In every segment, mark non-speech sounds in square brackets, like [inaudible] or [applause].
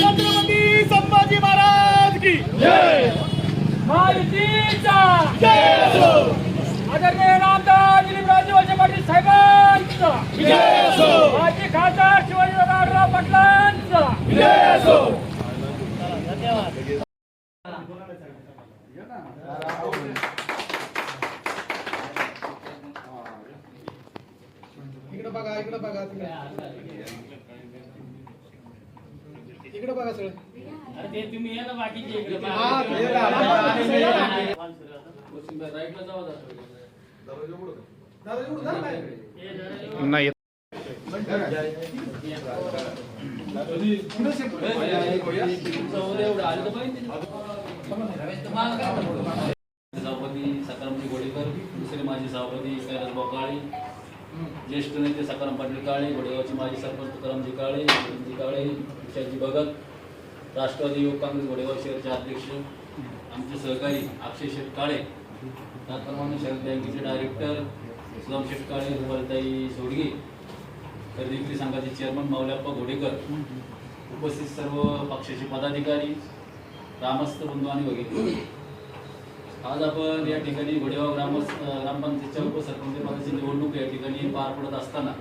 छत्रपती संभाजी महाराज की माहितीचा आदरणीय रामदास दिलीपराजे धन्यवाद इकडे बघा इकडे बघा. इकडे बघा सगळं अरे ते तुम्ही या ना बाकीचे इकडे हा, ते राहिलं. राईटला जावा दादा एवढं झालं काय? नाही सभापती गोडेकर दुसरे माजी सभापती कैलास काळे ज्येष्ठ नेते सकाराम पाटील काळे गोडेगावचे माजी सरपंच तुकारामजी काळे गोविंदजी काळे विशालजी भगत राष्ट्रवादी युवक काँग्रेस गोडेगाव शहरचे अध्यक्ष आमचे सहकारी अक्षय शेठ काळे त्याचप्रमाणे शहर बँकेचे डायरेक्टर सुदाम शेठ काळे रुपालताई सोडगे खरेदी विक्री संघाचे चेअरमन मावल्याप्पा घोडेकर उपस्थित सर्व पक्षाचे पदाधिकारी ग्रामस्थ बंधू आणि वगैरे आज आपण या ठिकाणी घोडेगाव ग्राम ग्रामपंचायतच्या उपसरपंच पदाची निवडणूक या ठिकाणी पार पडत असताना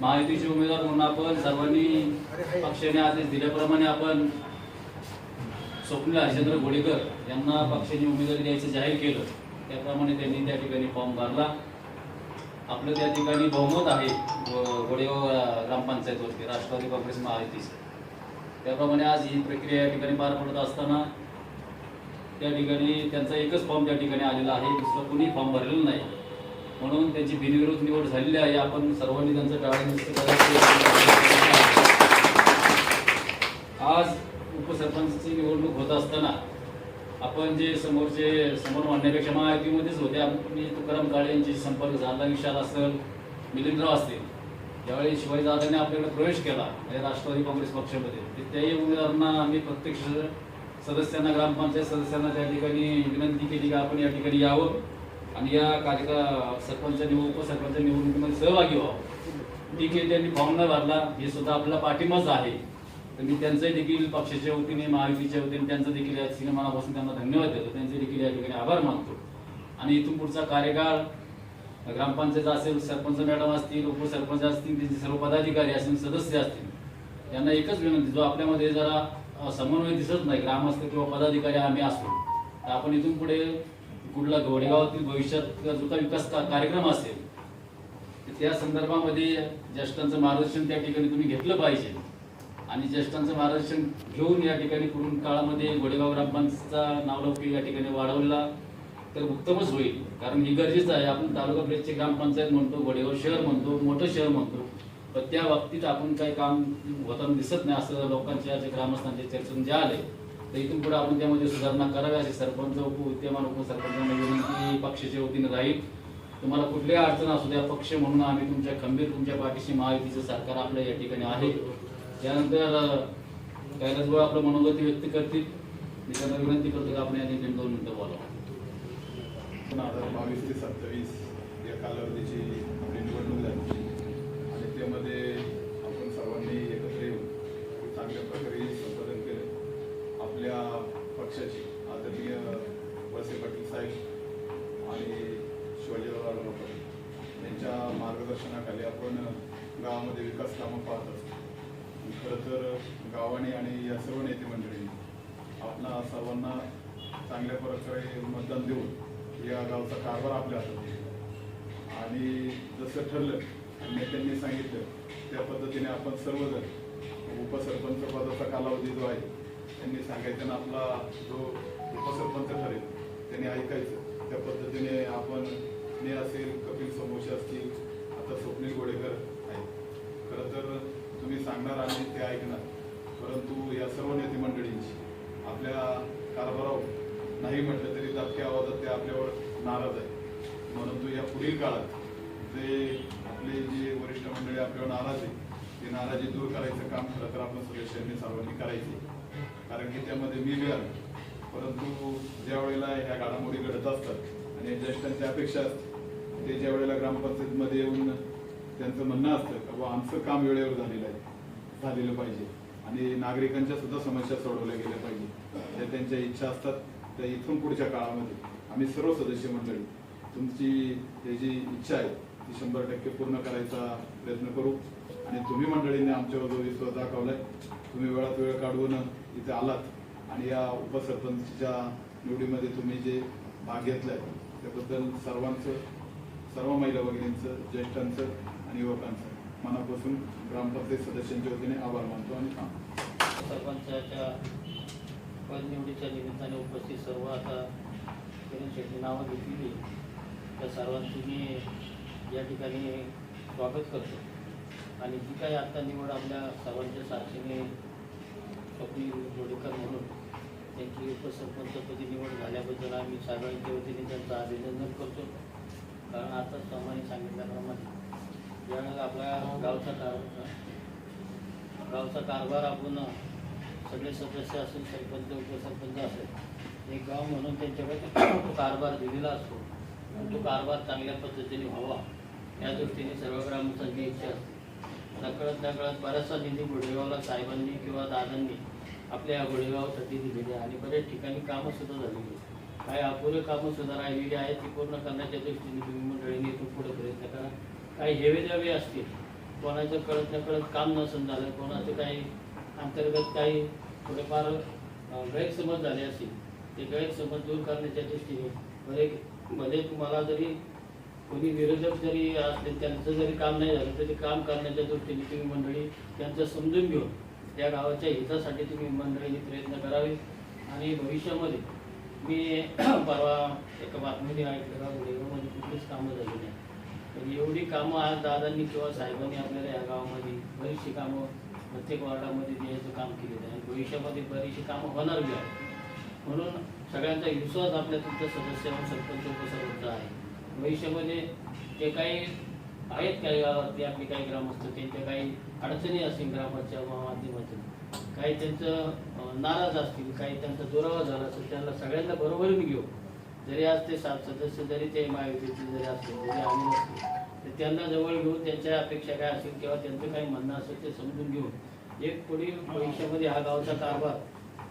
महायुतीचे उमेदवार म्हणून आपण सर्वांनी पक्षाने आदेश दिल्याप्रमाणे आपण स्वप्नील हरिचंद्र घोडेकर यांना पक्षाने उमेदवारी द्यायचं जाहीर केलं. त्याप्रमाणे त्यांनी त्या ठिकाणी फॉर्म भरला. आपलं त्या ठिकाणी बहुमत आहे व- घोडेगाव ग्रामपंचायतवरती राष्ट्रवादी काँग्रेस महायुतीचं. त्याप्रमाणे आज ही प्रक्रिया या ठिकाणी पार पडत असताना त्या ठिकाणी त्यांचा एकच फॉर्म त्या ठिकाणी आलेला आहे दुसरा कुणी फॉर्म भरलेला नाही. म्हणून त्यांची बिनविरोध निवड झालेली आहे. आपण सर्वांनी त्यांचं टाळा आज उपसरपंचची निवडणूक होत असताना आपण जे समोरचे समोर मांडण्यापेक्षा महायुतीमध्येच होते. आम्ही तुकाराम काळे यांची संपर्क झाला विशाल असेल मिलिंदराव असतील. ज्यावेळी शिवाजी दादाने आपल्याकडे प्रवेश केला म्हणजे राष्ट्रवादी काँग्रेस पक्षामध्ये ते त्याही उमेदवारांना आम्ही प्रत्यक्ष सदस्यांना ग्रामपंचायत सदस्यांना त्या ठिकाणी विनंती केली की आपण या ठिकाणी यावं आणि या कार्यक्रम सरपंच निवड उपसरपंच निवडणुकीमध्ये सहभागी व्हावं. ठीक आहे त्यांनी फॉर्म न भरला हे सुद्धा आपला पाठिंबाच आहे. तर मी त्यांचंही देखील पक्षाच्या वतीने महायुतीच्या वतीने त्यांचं देखील या सिनेमापासून त्यांना धन्यवाद देतो. त्यांचे देखील या ठिकाणी आभार मानतो. आणि इथून पुढचा कार्यकाळ ग्रामपंचायत असेल सरपंच मॅडम असतील उपसरपंच असतील त्यांचे सर्व पदाधिकारी असतील सदस्य असतील त्यांना एकच विनंती जो आपल्यामध्ये जरा हो, समन्वय दिसत नाही. ग्रामस्थ किंवा पदाधिकारी आम्ही असतो. तर आपण इथून पुढे कुठला घोडेगावातील भविष्यात जो काही विकास कार्यक्रम असेल तर त्या संदर्भामध्ये ज्येष्ठांचं मार्गदर्शन त्या ठिकाणी तुम्ही घेतलं पाहिजे. आणि ज्येष्ठांचं मार्गदर्शन घेऊन या ठिकाणी पुढील काळामध्ये घोडेगाव ग्रामपंचायतचा नावलौकिक या ठिकाणी वाढवला तर उत्तमच होईल. कारण ही गरजेचं आहे. आपण तालुका प्लेसची ग्रामपंचायत म्हणतो घोडेगाव शहर म्हणतो मोठं शहर म्हणतो. पण त्या बाबतीत आपण काही काम होताना दिसत नाही असं लोकांच्या जे ग्रामस्थांच्या चर्चेतून जे आले तर इथून पुढे आपण त्यामध्ये सुधारणा करावी असे सरपंच उपविद्यमान उपसरपंचांना विनंती पक्षाच्या वतीने राहील. तुम्हाला कुठल्याही अडचण असू द्या पक्ष म्हणून आम्ही तुमच्या खंबीर तुमच्या पाठीशी महायुतीचं सरकार आपलं या ठिकाणी आहे. त्यानंतर अं, कैलासभाऊ आपलं मनोगती व्यक्त करतील. मी त्यांना विनंती करतो की आपण या ठिकाणी दोन मिनिटं बोलावं. बावीस ते सत्तावीस या कालावधीची आपली निवडणूक त्यामध्ये आपण सर्वांनी एकत्र येऊन चांगल्या प्रकारे संपादन केलं. आपल्या पक्षाची आदरणीय वळसे पाटील साहेब आणि शिवाजीराव रावराव यांच्या मार्गदर्शनाखाली आपण गावामध्ये विकास कामं पाहत असतो. खरं तर गावाने आणि या सर्व नेते मंडळींनी आपणा सर्वांना चांगल्या प्रकारे मतदान देऊन या गावचा कारभार आपल्या हातात आणि जसं ठरलं नेत्यांनी सांगितलं त्या पद्धतीने आपण सर्वजण उपसरपंच पदाचा कालावधी जो आहे त्यांनी सांगायचं आपला जो उपसरपंच ठरेल त्यांनी ऐकायचं. त्या पद्धतीने आपण मी असेल कपिल समोसे असतील आता स्वप्नील गोडेकर आहेत. खरं तर तुम्ही सांगणार आणि ते ऐकणार परंतु या सर्व नेते मंडळींची आपल्या कारभारावर नाही म्हटलं तरी दाबक्या आवाजात ते आपल्यावर नाराज आहे म्हणून तो या पुढील काळात जे आपले जे वरिष्ठ मंडळी आपल्यावर नाराज आहे ते नाराजी दूर करायचं काम खरं तर आपण सदस्यांनी सर्वांनी करायचे. कारण की त्यामध्ये मी वेळ परंतु ज्या वेळेला ह्या घडामोडी घडत असतात आणि ज्येष्ठांची अपेक्षा असते ते ज्या वेळेला ग्रामपंचायतमध्ये येऊन त्यांचं म्हणणं असतं का बुवा आमचं काम वेळेवर झालेलं आहे झालेलं पाहिजे. आणि नागरिकांच्या सुद्धा समस्या सोडवल्या गेल्या पाहिजे. त्या त्यांच्या इच्छा असतात त्या इथून पुढच्या काळामध्ये आम्ही सर्व सदस्य मंडळी तुमची हे जी इच्छा आहे ती शंभर टक्के पूर्ण करायचा प्रयत्न करू. आणि तुम्ही मंडळींनी आमच्यावर जो विश्वास दाखवलाय तुम्ही वेळात वेळ काढून इथे आलात आणि या उपसरपंचच्या निवडीमध्ये तुम्ही जे भाग घेतलाय त्याबद्दल सर्वांचं सर्व महिला भगिनींचं ज्येष्ठांचं आणि युवकांचं मनापासून ग्रामपंचायत सदस्यांच्या वतीने आभार मानतो आणि थांबतो सरपंचाच्या पदनिवडीच्या निमित्ताने उपस्थित सर्व आता शेट्टी नावं घेतलेली त्या सर्वांची मी या ठिकाणी स्वागत करतो. आणि जी काही आता निवड आपल्या सर्वांच्या साक्षीने स्वप्नील जोडेकर म्हणून त्यांची उपसरपंचपदी निवड झाल्याबद्दल आम्ही सर्वांच्या वतीने त्यांचं अभिनंदन करतो. कारण आता स्वामाने सांगितल्याप्रमाणे ज्यावेळेला आपल्या गावचा कार गावचा कारभार आपण सगळे सदस्य असेल सरपंच उपसरपंच असेल एक गाव म्हणून त्यांच्याकडे तो कारभार दिलेला असतो. तो कारभार चांगल्या पद्धतीने व्हावा. या दृष्टीने सर्व ग्रामस्थांची इच्छा असते. नकळत नकळत बराचसा निधी गुढेगावला साहेबांनी किंवा दादांनी आपल्या गुढेगावसाठी दिलेली आहे आणि बऱ्याच ठिकाणी कामं सुद्धा झालेली आहेत. काही अपुरे कामं सुद्धा राहिलेली आहेत ती पूर्ण करण्याच्या दृष्टीने तुम्ही मंडळीने इथून पुढे प्रयत्न करा. काही हेवे द्यावे असतील कोणाचं कळत नकळत काम नसून झालं कोणाचं काही अंतर्गत काही थोडेफार गैरसमज झाले असतील ते गैरसमज दूर करण्याच्या दृष्टीने भले भले तुम्हाला जरी कोणी विरोधक जरी असले त्यांचं जरी काम नाही झालं तरी काम करण्याच्या दृष्टीने तुम्ही मंडळी त्यांचं समजून घेऊन त्या गावाच्या हितासाठी तुम्ही मंडळींनी प्रयत्न करावे. आणि भविष्यामध्ये मी [clears throat] परवा एका बातमीने ऐकलं का गुढेगावमध्ये कुठलीच कामं झाली नाही. पण एवढी कामं आज दादांनी किंवा साहेबांनी आपल्याला या गावामध्ये बरीचशी कामं प्रत्येक वार्डामध्ये देण्याचं काम केलेलं आहे. आणि भविष्यामध्ये बरीचशी कामं होणार बी आहे म्हणून सगळ्यांचा विश्वास आपल्या तुमच्या सदस्यांवर सरपंच उपसरपंच आहे. भविष्यामध्ये जे काही आहेत काही गावातले आपले काही ग्रामस्थ त्यांच्या काही अडचणी असतील ग्रामाच्या माध्यमातून काही त्यांचं नाराज असतील काही त्यांचा दुरावा झाला असेल त्यांना सगळ्यांना बरोबरीने घेऊ. जरी आज ते सात सदस्य जरी ते महायुतीचे जरी असतील जरी आम्ही नसतील तर त्यांना जवळ घेऊन त्यांच्या अपेक्षा काय असेल किंवा त्यांचं काही म्हणणं असेल ते समजून घेऊन एक पुढील भविष्यामध्ये हा गावचा कारभार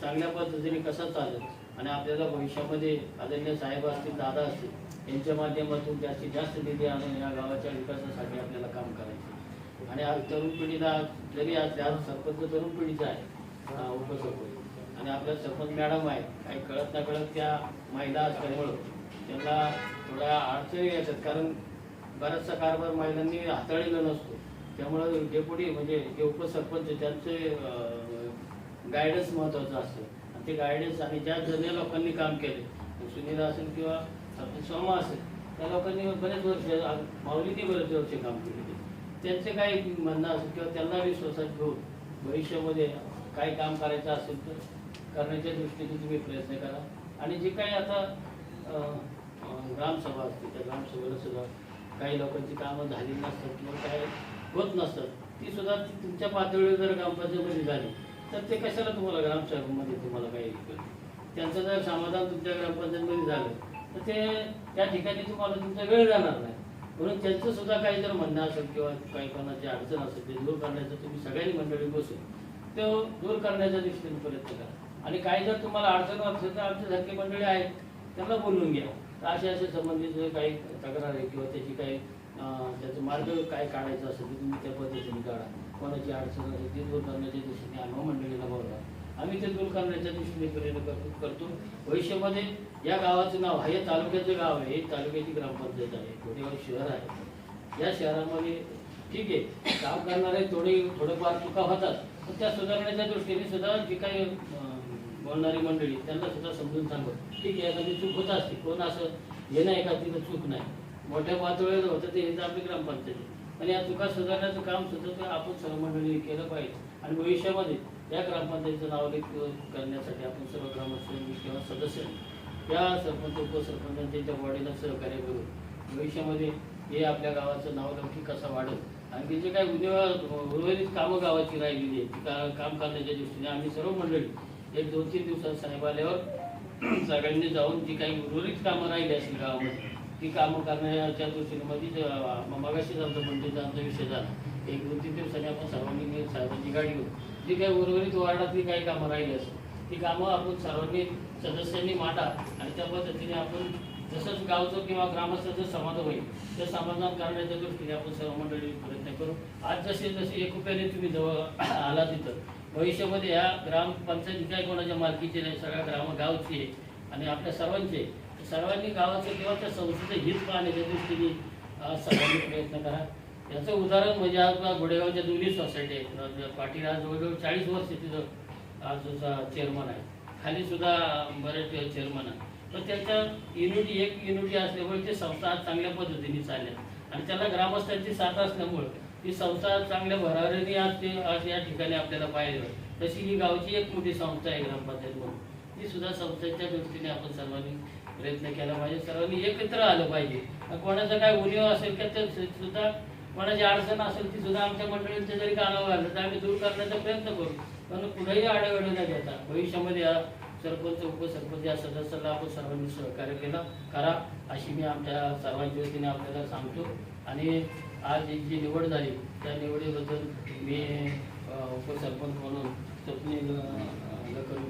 चांगल्या पद्धतीने कसा चालेल आणि आपल्याला भविष्यामध्ये आदरणीय साहेब असतील दादा असतील यांच्या माध्यमातून जास्तीत जास्त निधी आणून या गावाच्या विकासासाठी आपल्याला काम करायचं आणि आज तरुण पिढीला जरी आज त्या सरपंच तरुण पिढीचा आहे उपसरपंच आणि आपल्या सरपंच मॅडम आहे काही कळत ना कळत त्या महिला असल्यामुळं त्यांना थोड्या अडचणी येतात. कारण बराचसा कारभार महिलांनी हाताळलेला नसतो. त्यामुळं डेपुटी म्हणजे जे उपसरपंच त्यांचे गायडन्स महत्वाचं असतं. ते गायडन्स आणि ज्या जुन्या लोकांनी काम केले सुनील असेल किंवा आपले सोमा असेल त्या लोकांनी बरेच वर्ष माऊलीने बरेच वर्ष काम केलेले. त्यांचे काही म्हणणं असेल किंवा त्यांना विश्वासात घेऊन भविष्यामध्ये काही काम करायचं असेल तर करण्याच्या दृष्टीने तुम्ही प्रयत्न करा. आणि जे काही आता ग्रामसभा असते त्या ग्रामसभेला सुद्धा काही लोकांची कामं झाली नसतात किंवा काय होत नसतात ती सुद्धा तुमच्या पातळीवर जर ग्रामपंचायतमध्ये झाली तर ते कशाला तुम्हाला ग्रामसभेमध्ये तुम्हाला काही त्यांचं जर समाधान तुमच्या ग्रामपंचायतमध्ये झालं तर ते त्या ठिकाणी तुम्हाला तुमचा वेळ जाणार नाही. म्हणून त्यांचं सुद्धा काही जर म्हणणं असेल किंवा काही कोणाची अडचण असेल ते दूर करण्याचं तुम्ही सगळ्यांनी मंडळी बसून तो दूर करण्याच्या दृष्टीने प्रयत्न करा. आणि काही जर तुम्हाला अडचण असेल तर आमच्यासारखी मंडळी आहेत त्यांना बोलून घ्या. तर असे असे संबंधित काही तक्रार आहे किंवा त्याची काही त्याचं मार्ग काय काढायचं असेल ते तुम्ही त्या पद्धतीने काढा. कोणाची अडचण असेल ती दूर करण्याच्या दिशेने आम्हा मंडळीला बोलवा. आम्ही ते दूर करण्याच्या दृष्टीने प्रयत्न करतो करतो. भविष्यामध्ये या गावाचं नाव हे तालुक्याचं गाव आहे हे तालुक्याची ग्रामपंचायत आहे गोरेगाव शहर आहे. या शहरामध्ये ठीक आहे काम करणारे थोडे थोडंफार चुका होतात पण त्या सुधारण्याच्या दृष्टीने सुद्धा जी काही बोलणारी मंडळी त्यांना सुद्धा समजून सांगतो ठीक आहे एखादी चूक होत असते कोण असं हे नाही का तिथं चूक नाही. मोठ्या पातळीवर होतं ते हेच आपली ग्रामपंचायत आणि या चुका सुधारण्याचं काम सुद्धा ते आपण सर्व मंडळीने केलं पाहिजे. आणि भविष्यामध्ये या ग्रामपंचायतीचं नाव करण्यासाठी आपण सर्व ग्रामस्थांनी किंवा सदस्य या सरपंच उपसरपंचांच्या त्यांच्या बॉडीला सहकार्य करून भविष्यामध्ये हे आपल्या गावाचं नावलौकिक कसा वाढत आणि ते जे काही उद्या उर्वरित कामं गावाची राहिलेली आहेत ती का- काम करण्याच्या दृष्टीने आम्ही सर्व मंडळी एक दोन तीन दिवसात साहेब आल्यावर [clears throat] सगळ्यांनी जाऊन जी काही उर्वरित कामं राहिली असतील गावामध्ये ती कामं करण्याच्या दृष्टीने मध्ये मगाशीच आमचा मंडळीचा आमचा विषय झाला. एक दोन तीन दिवसांनी आपण सर्वांनी साहेबांची गाडी घेऊ जी काही उर्वरित वार्डातली काही कामं राहिली असतील ती कामं आपण सर्वांनी सदस्यांनी मांडा आणि त्या पद्धतीने आपण जसंच गावचं किंवा ग्रामस्थाचं समाधान होईल ते समाधान करण्याच्या दृष्टीने आपण सर्व मंडळी प्रयत्न करू. आज जसे जसे एकुप्याने तुम्ही जवळ [clears throat] आला तिथं भविष्यामध्ये या ग्रामपंचायती काय कोणाच्या मालकीचे नाही सगळ्या ग्राम गावची आहे आणि आपल्या सर्वांचे सर्वांनी गावाचं किंवा त्या संस्थेचं हित पाहण्याच्या दृष्टीने सर्वांनी प्रयत्न करा. याचं उदाहरण म्हणजे आज बघा गोडेगावच्या दोन्ही सोसायटी आहेत. पाटील आज जवळजवळ चाळीस वर्ष तिथं आज चेअरमन आहे खाली सुद्धा बरेच चेअरमन आहे पण त्याच्या युनिटी एक युनिटी असल्यामुळे ते संस्था आज चांगल्या पद्धतीने चालल्या. आणि त्याला ग्रामस्थांची साथ असल्यामुळे ती संस्था चांगल्या भरारीने आज ते आज या ठिकाणी आपल्याला पाहिजे तशी ही गावची एक मोठी संस्था आहे ग्रामपंचायत म्हणून. ती सुद्धा संस्थेच्या दृष्टीने आपण सर्वांनी प्रयत्न केला पाहिजे. सर्वांनी एकत्र आलं पाहिजे. कोणाचा कोणाचं काय उणीव असेल का ते सुद्धा कोणाची अडचण असेल ती सुद्धा आमच्या मंडळींच्या जरी कानावर आलं तर आम्ही दूर करण्याचा प्रयत्न करू. पण कुठेही आडेवेळे न घेता भविष्यामध्ये सरपंच उपसरपंच या सदस्याला आपण सर्वांनी सहकार्य केलं करा अशी मी आमच्या सर्वांच्या वतीने आपल्याला सांगतो. आणि आज ही जी निवड झाली त्या निवडीबद्दल मी उपसरपंच म्हणून स्वप्नील लखन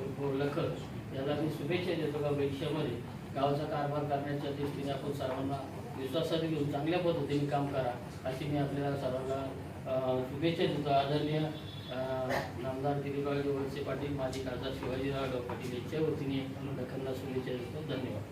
उर्फ लखन याला मी शुभेच्छा देतो का भविष्यामध्ये? गावचा कारभार करण्याच्या दृष्टीने आपण सर्वांना विश्वासात घेऊन चांगल्या पद्धतीने काम करा अशी मी आपल्याला सर्वांना शुभेच्छा देतो. आदरणीय नामदार दिलीपराव वळसे पाटील माजी खासदार शिवाजीराव पाटील यांच्या वतीने लखनला शुभेच्छा देतो धन्यवाद.